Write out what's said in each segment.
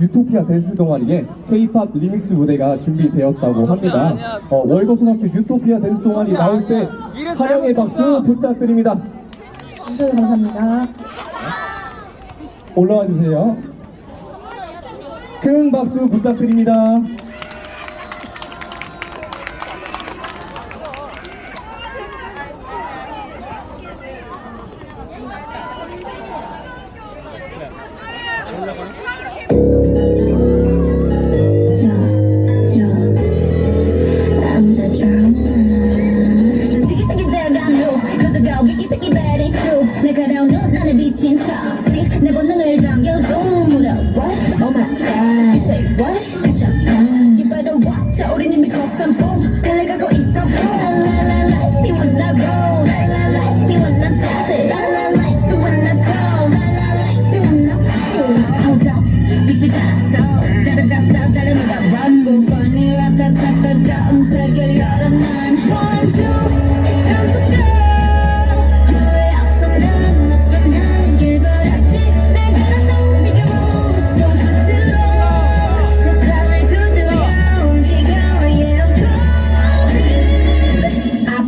유토피아 댄스 동아리에 K-pop 리믹스 무대가 준비되었다고 합니다. 어, 월곡초등학교 유토피아 댄스 동아리 나올 때 화영의 박수 부탁드립니다. 감사합니다. 올라와 주세요. 큰 박수 부탁드립니다. simple.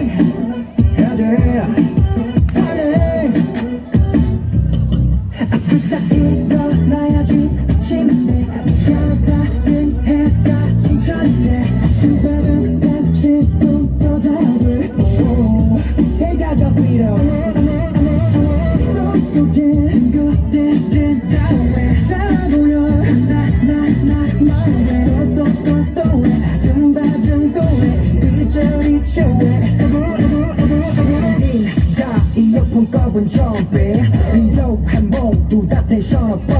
Amen. সব